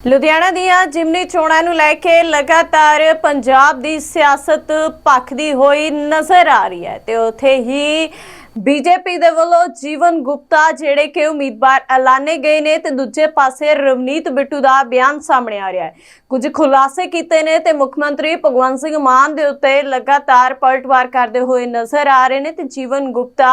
ਲੁਧਿਆਣਾ ਦੀਆਂ ਜਿਮਨੀ ਚੋਣਾਂ ਨੂੰ ਲੈ ਕੇ ਲਗਾਤਾਰ ਪੰਜਾਬ ਦੀ ਸਿਆਸਤ ਭਖਦੀ ਹੋਈ ਨਜ਼ਰ ਆ ਰਹੀ ਹੈ ਤੇ ਉੱਥੇ ਹੀ ਬੀਜੇਪੀ ਦੇ ਵੱਲੋਂ ਜੀਵਨ ਗੁਪਤਾ ਜਿਹੜੇ ਕਿ ਉਮੀਦਵਾਰ ਐਲਾਨੇ ਗਏ ਨੇ ਤੇ ਦੂਜੇ ਪਾਸੇ ਰਵਨੀਤ ਬਿੱਟੂ ਦਾ ਬਿਆਨ ਸਾਹਮਣੇ ਆ ਰਿਹਾ ਹੈ। ਕੁਝ ਖੁਲਾਸੇ ਕੀਤੇ ਨੇ ਤੇ ਮੁੱਖ ਮੰਤਰੀ ਭਗਵੰਤ ਸਿੰਘ ਮਾਨ ਦੇ ਉੱਤੇ ਲਗਾਤਾਰ ਪਲਟਵਾਰ ਕਰਦੇ ਹੋਏ ਨਜ਼ਰ ਆ ਰਹੇ ਨੇ ਤੇ ਜੀਵਨ ਗੁਪਤਾ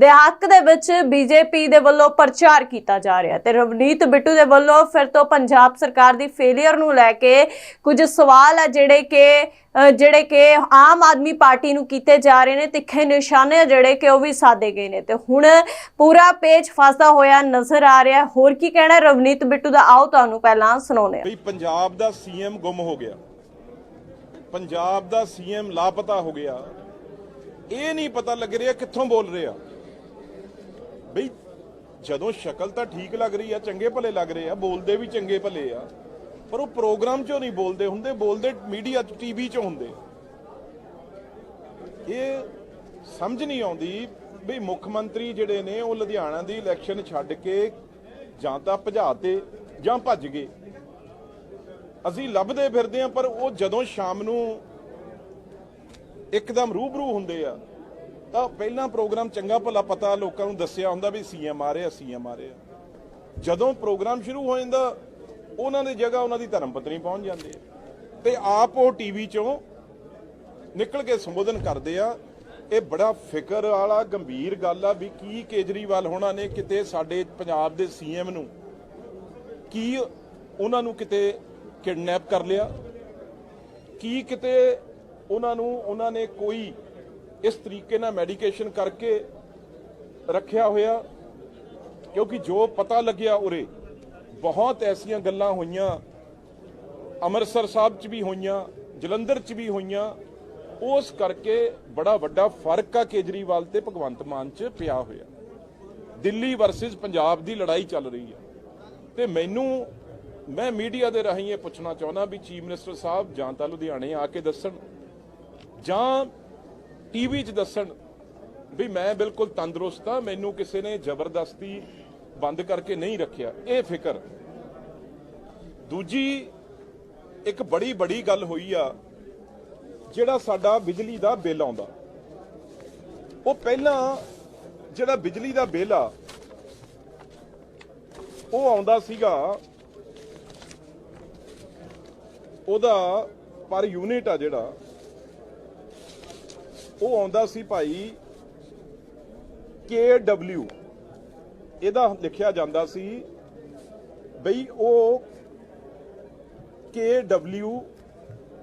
ਦੇ ਹੱਕ ਦੇ ਵਿੱਚ ਬੀਜੇਪੀ ਦੇ ਵੱਲੋਂ ਪ੍ਰਚਾਰ ਕੀਤਾ ਜਾ ਰਿਹਾ ਤੇ ਰਵਨੀਤ ਬਿੱਟੂ ਦੇ ਵੱਲੋਂ ਫਿਰ ਤੋਂ ਪੰਜਾਬ ਸਰਕਾਰ ਦੀ ਫੇਲਿਅਰ ਨੂੰ ਲੈ ਕੇ ਕੁਝ ਸਵਾਲ ਹੈ ਜਿਹੜੇ ਕਿ ਜਿਹੜੇ ਕਿ ਆਮ ਆਦਮੀ ਪਾਰਟੀ ਨੂੰ ਕੀਤੇ ਜਾ ਰਹੇ ਨੇ, ਤਿੱਖੇ ਨਿਸ਼ਾਨੇ ਜਿਹੜੇ ਕਿ ਉਹ ਵੀ ਸਾਧੇ ਗਏ ਨੇ। ਤੇ ਹੁਣ ਪੂਰਾ ਪੇਜ ਫਸਦਾ ਹੋਇਆ ਨਜ਼ਰ ਆ ਰਿਹਾ। ਹੋਰ ਕੀ ਕਹਿਣਾ ਰਵਨੀਤ ਬਿੱਟੂ ਦਾ ਆਓ ਤੁਹਾਨੂੰ ਪਹਿਲਾਂ ਸੁਣਾਉਂਦੇ ਹਾਂ। ਪੰਜਾਬ ਦਾ ਸੀਐਮ ਗੁੰਮ ਹੋ ਗਿਆ। ਪੰਜਾਬ ਦਾ ਸੀਐਮ ਲਾਪਤਾ ਹੋ ਗਿਆ। ਇਹ ਨਹੀਂ ਪਤਾ ਲੱਗ ਰਿਹਾ ਕਿੱਥੋਂ ਬੋਲ ਰਿਹਾ ਬਈ ਜਦੋਂ ਸ਼ਕਲ ਤਾਂ ਠੀਕ ਲੱਗ ਰਹੀ ਆ, ਚੰਗੇ ਭਲੇ ਲੱਗ ਰਹੇ ਆ, ਬੋਲਦੇ ਵੀ ਚੰਗੇ ਭਲੇ ਆ। ਪਰ ਉਹ ਪ੍ਰੋਗਰਾਮ 'ਚੋਂ ਨਹੀਂ ਬੋਲਦੇ ਹੁੰਦੇ, ਬੋਲਦੇ ਮੀਡੀਆ 'ਚ ਟੀਵੀ 'ਚ ਹੁੰਦੇ। ਇਹ ਸਮਝ ਨਹੀਂ ਆਉਂਦੀ ਵੀ ਮੁੱਖ ਮੰਤਰੀ ਜਿਹੜੇ ਨੇ, ਉਹ ਲੁਧਿਆਣਾ ਦੀ ਇਲੈਕਸ਼ਨ ਛੱਡ ਕੇ ਜਾਂ ਤਾਂ ਭਜਾਤੇ ਜਾਂ ਭੱਜ ਗਏ। ਅਸੀਂ ਲੱਭਦੇ ਫਿਰਦੇ ਆ ਪਰ ਉਹ ਜਦੋਂ ਸ਼ਾਮ ਨੂੰ ਇੱਕਦਮ ਰੂਬਰੂ ਹੁੰਦੇ ਆ, ਤਾਂ ਪਹਿਲਾਂ ਪ੍ਰੋਗਰਾਮ ਚੰਗਾ ਭਲਾ ਪਤਾ ਲੋਕਾਂ ਨੂੰ ਦੱਸਿਆ ਹੁੰਦਾ ਵੀ ਸੀਐਮ ਆ ਰਿਹਾ, ਸੀਐਮ ਆ ਰਿਹਾ। ਜਦੋਂ ਪ੍ਰੋਗਰਾਮ ਸ਼ੁਰੂ ਹੋ ਜਾਂਦਾ ਉਹਨਾਂ ਦੀ ਜਗ੍ਹਾ ਉਹਨਾਂ ਦੀ ਧਰਮ ਪਤਨੀ ਪਹੁੰਚ ਜਾਂਦੇ ਆ ਤੇ ਆਪ ਉਹ ਟੀਵੀ ਚੋਂ ਨਿਕਲ ਕੇ ਸੰਬੋਧਨ ਕਰਦੇ ਆ, ਇਹ ਬੜਾ ਫਿਕਰ ਵਾਲਾ, ਗੰਭੀਰ ਗੱਲ ਆ ਵੀ ਕੀ ਕੇਜਰੀਵਾਲ ਹੋਣਾ ਨੇ ਕਿਤੇ ਸਾਡੇ ਪੰਜਾਬ ਦੇ ਸੀਐਮ ਨੂੰ ਕੀ ਉਹਨਾਂ ਨੂੰ ਕਿਤੇ ਕਿਡਨੈਪ ਕਰ ਲਿਆ? ਕੀ ਕਿਤੇ ਉਹਨਾਂ ਨੂੰ, ਉਹਨਾਂ ਨੇ ਕੋਈ ਇਸ ਤਰੀਕੇ ਨਾਲ ਮੈਡੀਕੇਸ਼ਨ ਕਰਕੇ ਰੱਖਿਆ ਹੋਇਆ? ਕਿਉਂਕਿ ਜੋ ਪਤਾ ਲੱਗਿਆ ਉਰੇ ਬਹੁਤ ਐਸੀਆਂ ਗੱਲਾਂ ਹੋਈਆਂ, ਅੰਮ੍ਰਿਤਸਰ ਸਾਹਿਬ 'ਚ ਵੀ ਹੋਈਆਂ, ਜਲੰਧਰ 'ਚ ਵੀ ਹੋਈਆਂ। ਉਸ ਕਰਕੇ ਬੜਾ ਵੱਡਾ ਫ਼ਰਕ ਆ ਕੇਜਰੀਵਾਲ ਤੇ ਭਗਵੰਤ ਮਾਨ 'ਚ ਪਿਆ ਹੋਇਆ। ਦਿੱਲੀ ਵਰਸਸ ਪੰਜਾਬ ਦੀ ਲੜਾਈ ਚੱਲ ਰਹੀ ਹੈ ਤੇ ਮੈਨੂੰ, ਮੈਂ ਮੀਡੀਆ ਦੇ ਰਾਹੀਂ ਇਹ ਪੁੱਛਣਾ ਚਾਹੁੰਦਾ ਵੀ ਚੀਫ ਮਿਨਿਸਟਰ ਸਾਹਿਬ ਜਾਂ ਤਾਂ ਲੁਧਿਆਣੇ ਆ ਕੇ ਦੱਸਣ, ਜਾਂ ਟੀਵੀ 'ਚ ਦੱਸਣ ਵੀ ਮੈਂ ਬਿਲਕੁਲ ਤੰਦਰੁਸਤ ਆ, ਮੈਨੂੰ ਕਿਸੇ ਨੇ ਜ਼ਬਰਦਸਤੀ ਬੰਦ ਕਰਕੇ ਨਹੀਂ ਰੱਖਿਆ। ਇਹ ਫਿਕਰ। ਦੂਜੀ ਇੱਕ ਬੜੀ ਬੜੀ ਗੱਲ ਹੋਈ ਆ, ਜਿਹੜਾ ਸਾਡਾ ਬਿਜਲੀ ਦਾ ਬਿੱਲ ਆਉਂਦਾ। ਉਹ ਪਹਿਲਾਂ ਜਿਹੜਾ ਬਿਜਲੀ ਦਾ ਬਿੱਲ ਆ, ਉਹ ਆਉਂਦਾ ਸੀਗਾ ਉਹਦਾ ਪਰ ਯੂਨਿਟ ਆ ਜਿਹੜਾ, ਉਹ ਆਉਂਦਾ ਸੀ ਭਾਈ KW ਇਹਦਾ ਲਿਖਿਆ ਜਾਂਦਾ ਸੀ ਬਈ ਉਹ KW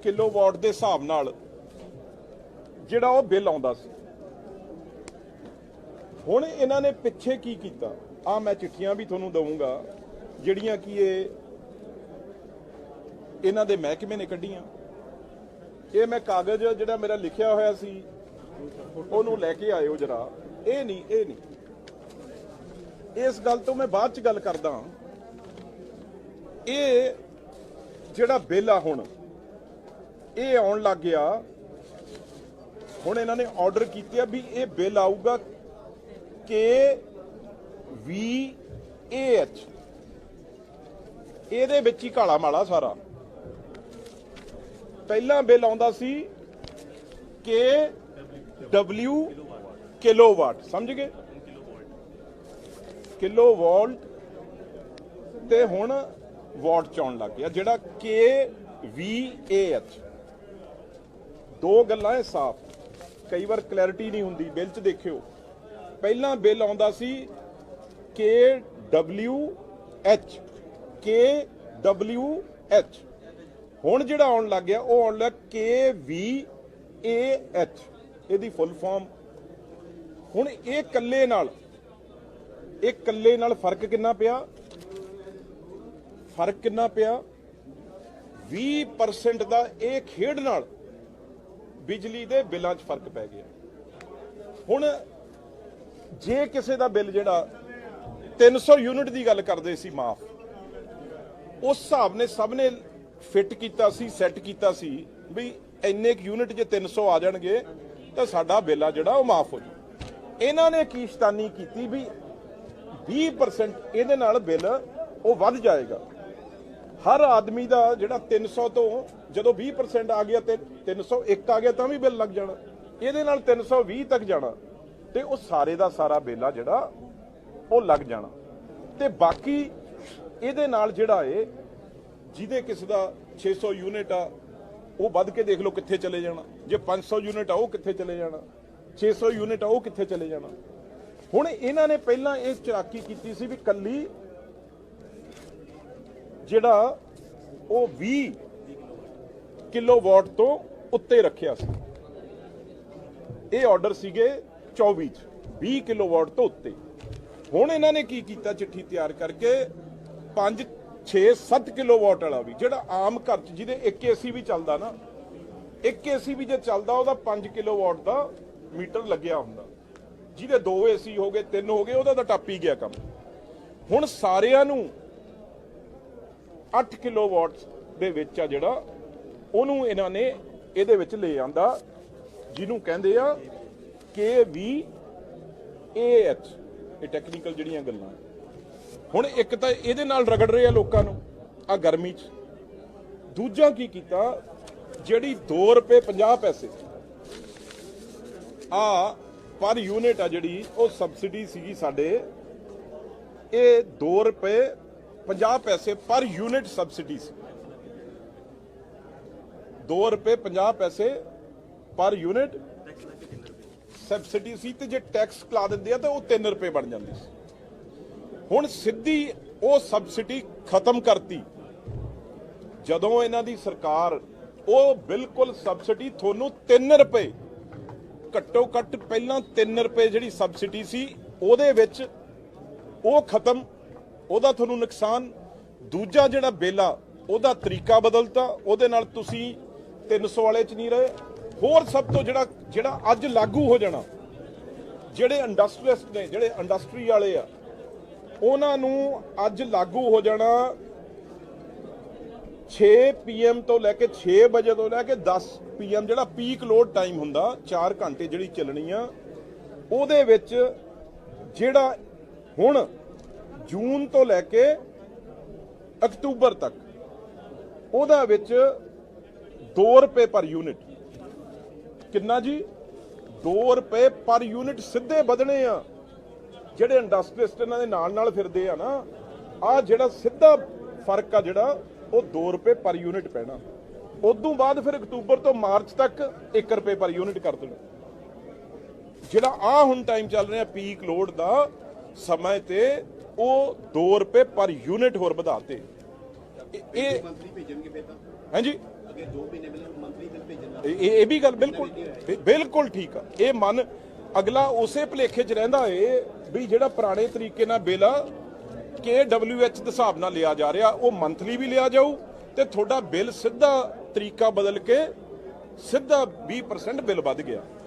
ਕਿਲੋਵਾਟ ਦੇ ਹਿਸਾਬ ਨਾਲ ਜਿਹੜਾ ਉਹ ਬਿੱਲ ਆਉਂਦਾ ਸੀ। ਹੁਣ ਇਹਨਾਂ ਨੇ ਪਿੱਛੇ ਕੀ ਕੀਤਾ? ਆ ਮੈਂ ਚਿੱਠੀਆਂ ਵੀ ਤੁਹਾਨੂੰ ਦਊਂਗਾ, ਜਿਹੜੀਆਂ ਕਿ ਇਹ ਇਹਨਾਂ ਦੇ ਮਹਿਕਮੇ ਨੇ ਕੱਢੀਆਂ। ਇਹ ਮੈਂ ਕਾਗਜ਼ ਜਿਹੜਾ ਮੇਰਾ ਲਿਖਿਆ ਹੋਇਆ ਸੀ, ਉਹਨੂੰ ਲੈ ਕੇ ਆਇਓ ਜਰਾ। ਇਹ ਨਹੀਂ ਇਹ ਨਹੀਂ। ਇਸ ਗੱਲ ਤੋਂ ਮੈਂ ਬਾਅਦ ਚ ਗੱਲ ਕਰਦਾ ਇਹ ਜਿਹੜਾ ਬਿੱਲ ਆ ਹੁਣ, ਇਹ ਆਉਣ ਲੱਗ ਗਿਆ। ਹੁਣ ਇਹਨਾਂ ਨੇ ਆਰਡਰ ਕੀਤੇ ਆ ਵੀ ਇਹ ਬਿੱਲ ਆਊਗਾ ਕੇ ਵੀ ਐਚ। ਇਹਦੇ ਵਿੱਚ ਹੀ ਕਾਲਾ ਮਾਲਾ ਸਾਰਾ। ਪਹਿਲਾਂ ਬਿੱਲ ਆਉਂਦਾ ਸੀ ਕੇ ਡਬਲਯੂ ਕਿਲੋਵਾਟ। ਸਮਝ ਗਏ? ਕਿਲੋ ਵੋਲਟ ਤੇ ਹੁਣ ਵਾਟ ਚ ਆਉਣ ਲੱਗ ਗਿਆ, ਜਿਹੜਾ ਕੇ ਵੀ ਏ ਐਚ। ਦੋ ਗੱਲਾਂ ਹੈ ਸਾਫ਼, ਕਈ ਵਾਰ ਕਲੈਰਿਟੀ ਨਹੀਂ ਹੁੰਦੀ, ਬਿੱਲ 'ਚ ਦੇਖਿਓ। ਪਹਿਲਾਂ ਬਿੱਲ ਆਉਂਦਾ ਸੀ K W H, K W H. ਹੁਣ ਜਿਹੜਾ ਆਉਣ ਲੱਗ ਗਿਆ, ਉਹ ਆਉਣ ਲੱਗ ਕੇ ਵੀ ਏ ਐਚ, ਇਹਦੀ ਫੁੱਲ ਫਾਰਮ ਹੁਣ ਇਹ ਕੱਲੇ ਨਾਲ ਇਹ ਇਕੱਲੇ ਨਾਲ ਫ਼ਰਕ ਕਿੰਨਾ ਪਿਆ? ਫ਼ਰਕ ਕਿੰਨਾ ਪਿਆ? 20% ਦਾ ਇਹ ਖੇਡ ਨਾਲ ਬਿਜਲੀ ਦੇ ਬਿੱਲਾਂ 'ਚ ਫ਼ਰਕ ਪੈ ਗਿਆ। ਹੁਣ ਜੇ ਕਿਸੇ ਦਾ ਬਿੱਲ ਜਿਹੜਾ 300 ਯੂਨਿਟ ਦੀ ਗੱਲ ਕਰਦੇ ਸੀ ਮਾਫ, ਉਸ ਹਿਸਾਬ ਨੇ ਸਭ ਨੇ ਫਿੱਟ ਕੀਤਾ ਸੀ, ਸੈੱਟ ਕੀਤਾ ਸੀ ਵੀ ਇੰਨੇ ਕੁ ਯੂਨਿਟ ਜੇ 300 ਆ ਜਾਣਗੇ ਤਾਂ ਸਾਡਾ ਬਿੱਲ ਆ ਜਿਹੜਾ ਉਹ ਮਾਫ ਹੋ ਜੂ ਇਹਨਾਂ ਨੇ ਕੀ ਸ਼ਤਾਨੀ ਕੀਤੀ ਵੀ 20% ਇਹਦੇ ਨਾਲ ਬਿੱਲ ਉਹ ਵੱਧ ਜਾਏਗਾ। ਹਰ ਆਦਮੀ ਦਾ ਜਿਹੜਾ 300 ਤੋਂ ਜਦੋਂ 20% ਆ ਗਿਆ ਤੇ 301 ਆ ਗਿਆ ਤਾਂ ਵੀ ਬਿੱਲ ਲੱਗ ਜਾਣਾ। ਇਹਦੇ ਨਾਲ 320 ਤੱਕ ਜਾਣਾ ਤੇ ਉਹ ਸਾਰੇ ਦਾ ਸਾਰਾ ਬਿੱਲ ਆ ਜਿਹੜਾ ਉਹ ਲੱਗ ਜਾਣਾ। ਤੇ ਬਾਕੀ ਇਹਦੇ ਨਾਲ ਜਿਹੜਾ ਏ, ਜਿਹਦੇ ਕਿਸੇ ਦਾ 600 ਯੂਨਿਟ ਆ, ਉਹ ਵੱਧ ਕੇ ਦੇਖ ਲਓ ਕਿੱਥੇ ਚਲੇ ਜਾਣਾ। ਜੇ 500 ਯੂਨਿਟ ਆ, ਉਹ ਕਿੱਥੇ ਚਲੇ ਜਾਣਾ। 600 ਯੂਨਿਟ ਆ, ਉਹ ਕਿੱਥੇ ਚਲੇ ਜਾਣਾ। ਹੁਣ ਇਹਨਾਂ ਨੇ ਪਹਿਲਾਂ ਇਹ ਚਲਾਕੀ ਕੀਤੀ ਸੀ ਵੀ ਕੱਲੀ ਜਿਹੜਾ ਉਹ 20 ਕਿਲੋਵਾਟ ਤੋਂ ਉੱਤੇ ਰੱਖਿਆ ਸੀ। ਇਹ ਆਰਡਰ ਸੀਗੇ 24 ਚ 20 ਕਿਲੋਵਾਟ ਤੋਂ ਉੱਤੇ। ਹੁਣ ਇਹਨਾਂ ਨੇ ਕੀ ਕੀਤਾ ਚਿੱਠੀ ਤਿਆਰ ਕਰਕੇ 5 6 7 ਕਿਲੋਵਾਟ ਵਾਲਾ ਵੀ, ਜਿਹੜਾ ਆਮ ਘਰ ਚ ਜਿਹਦੇ ਇੱਕ ਏਸੀ ਵੀ ਚੱਲਦਾ ਨਾ, ਇੱਕ ਏਸੀ ਵੀ ਜੇ ਚੱਲਦਾ ਉਹਦਾ 5 ਕਿਲੋਵਾਟ ਦਾ ਮੀਟਰ ਲੱਗਿਆ ਹੁੰਦਾ। ਜਿਹਦੇ ਦੋ ਏਸੀ ਹੋ ਗਏ, ਤਿੰਨ ਹੋ ਗਏ, ਉਹਦਾ ਤਾਂ ਟੱਪ ਹੀ ਗਿਆ ਕੰਮ। ਹੁਣ ਸਾਰਿਆਂ ਨੂੰ 8 ਕਿਲੋਵਾਟ ਦੇ ਵਿੱਚ ਆ ਜਿਹੜਾ, ਉਹਨੂੰ ਇਹਨਾਂ ਨੇ ਇਹਦੇ ਵਿੱਚ ਲੈ ਆਂਦਾ, ਜਿਹਨੂੰ ਕਹਿੰਦੇ ਆ ਵੀ KVAH ਇਹ ਟੈਕਨੀਕਲ ਜਿਹੜੀਆਂ ਗੱਲਾਂ। ਹੁਣ ਇੱਕ ਤਾਂ ਇਹਦੇ ਨਾਲ ਰਗੜ ਰਹੇ ਆ ਲੋਕਾਂ ਨੂੰ, ਆ ਗਰਮੀ 'ਚ। ਦੂਜਾ ਕੀ ਕੀਤਾ, ਜਿਹੜੀ 2 ਰੁਪਏ 50 ਪੈਸੇ, ਆ ਪਰ ਯੂਨਿਟ ਆ ਜਿਹੜੀ, ਉਹ ਸਬਸਿਡੀ ਸੀਗੀ ਸਾਡੇ। ਇਹ 2 ਰੁਪਏ 50 ਪੈਸੇ ਪਰ ਯੂਨਿਟ ਸਬਸਿਡੀ ਸੀ। 2 ਰੁਪਏ 50 ਪੈਸੇ ਪਰ ਯੂਨਿਟ ਸਬਸਿਡੀ ਸੀ ਤੇ ਜੇ ਟੈਕਸ ਲਾ ਦਿੰਦੇ ਆ ਤਾਂ ਉਹ 3 ਰੁਪਏ ਬਣ ਜਾਂਦੀ ਸੀ। ਹੁਣ ਸਿੱਧੀ ਉਹ ਸਬਸਿਡੀ ਖਤਮ ਕਰਤੀ। ਜਦੋਂ ਇਹਨਾਂ ਦੀ ਸਰਕਾਰ ਉਹ ਬਿਲਕੁਲ ਸਬਸਿਡੀ ਤੁਹਾਨੂੰ 3 ਰੁਪਏ ਘੱਟੋ ਘੱਟ ਪਹਿਲਾਂ 3 ਰੁਪਏ ਜਿਹੜੀ ਸਬਸਿਡੀ ਸੀ, ਉਹਦੇ ਵਿੱਚ ਉਹ ਖਤਮ, ਉਹਦਾ ਤੁਹਾਨੂੰ ਨੁਕਸਾਨ। ਦੂਜਾ ਜਿਹੜਾ ਬਿੱਲ ਆ, ਉਹਦਾ ਤਰੀਕਾ ਬਦਲਤਾ, ਉਹਦੇ ਨਾਲ ਤੁਸੀਂ 300 ਵਾਲੇ ਚ ਨਹੀਂ ਰਹੇ। ਹੋਰ ਸਭ ਤੋਂ ਜਿਹੜਾ ਜਿਹੜਾ ਅੱਜ ਲਾਗੂ ਹੋ ਜਾਣਾ, ਜਿਹੜੇ ਇੰਡਸਟਰੀਅਲਿਸਟ ਨੇ, ਜਿਹੜੇ ਇੰਡਸਟਰੀ ਵਾਲੇ ਆ, ਉਹਨਾਂ ਨੂੰ ਅੱਜ ਲਾਗੂ ਹੋ ਜਾਣਾ 6 ਪੀਐਮ ਤੋਂ ਲੈ ਕੇ 6 ਵਜੇ ਤੋਂ ਲੈ ਕੇ 10 ਪੀਐਮ ਜਿਹੜਾ ਪੀਕ ਲੋਡ ਟਾਈਮ ਹੁੰਦਾ 4 ਘੰਟੇ ਜਿਹੜੀ ਚੱਲਣੀ ਆ, ਉਹਦੇ ਵਿੱਚ ਜਿਹੜਾ ਹੁਣ ਜੂਨ ਤੋਂ ਲੈ ਕੇ ਅਕਤੂਬਰ ਤੱਕ, ਉਹਦਾ ਵਿੱਚ 2 ਰੁਪਏ ਪਰ ਯੂਨਿਟ। ਕਿੰਨਾ ਜੀ? 2 ਰੁਪਏ ਪਰ ਯੂਨਿਟ ਸਿੱਧੇ ਵਧਣੇ ਆ। ਜਿਹੜੇ ਇੰਡਸਟਰੀਸਟ ਇਹਨਾਂ ਦੇ ਨਾਲ ਨਾਲ ਫਿਰਦੇ ਆ ਨਾ ਆ ਜਿਹੜਾ ਸਿੱਧਾ ਫ਼ਰਕ ਆ ਜਿਹੜਾ ਉਹ 2 ਰੁਪਏ ਪਰ ਯੂਨਿਟ ਪੈਣਾ। ਉਦੋਂ ਬਾਅਦ ਫਿਰ ਅਕਤੂਬਰ ਤੋਂ ਮਾਰਚ ਤੱਕ 1 ਰੁਪਏ ਪਰ ਯੂਨਿਟ ਕਰ ਦੇਣਾ। ਜਿਹੜਾ ਆ ਹੁਣ ਟਾਈਮ ਚੱਲ ਰਿਹਾ ਪੀਕ ਲੋਡ ਦਾ ਸਮੇਂ ਤੇ ਉਹ 2 ਰੁਪਏ ਪਰ ਯੂਨਿਟ ਹੋਰ ਵਧਾਤੇ ਇਹ- ਇਹ ਮੰਥਲੀ ਭੇਜਣਗੇ ਫਿਰ ਤਾਂ। ਹਾਂਜੀ? ਅੱਗੇ 2 ਮਹੀਨੇ ਮਿਲਣ ਮੰਥਲੀ ਬਿੱਲ ਭੇਜਣਾ ਇਹ ਇਹ ਵੀ ਗੱਲ ਬਿਲਕੁਲ ਬਿਲਕੁਲ ਠੀਕ ਆ। ਇਹ ਮਨ ਅਗਲਾ ਉਸੇ ਭਲੇਖੇ 'ਚ ਰਹਿੰਦਾ ਏ ਵੀ ਜਿਹੜਾ ਪੁਰਾਣੇ ਤਰੀਕੇ ਨਾਲ ਬਿੱਲ ਆ KWH ਦੇ ਹਿਸਾਬ ਨਾਲ ਲਿਆ ਜਾ ਰਿਹਾ, ਉਹ ਮੰਥਲੀ ਵੀ ਲਿਆ ਜਾਊ ਤੇ ਤੁਹਾਡਾ ਬਿੱਲ ਸਿੱਧਾ ਤਰੀਕਾ ਬਦਲ ਕੇ ਸਿੱਧਾ 20% ਬਿੱਲ ਵੱਧ ਗਿਆ।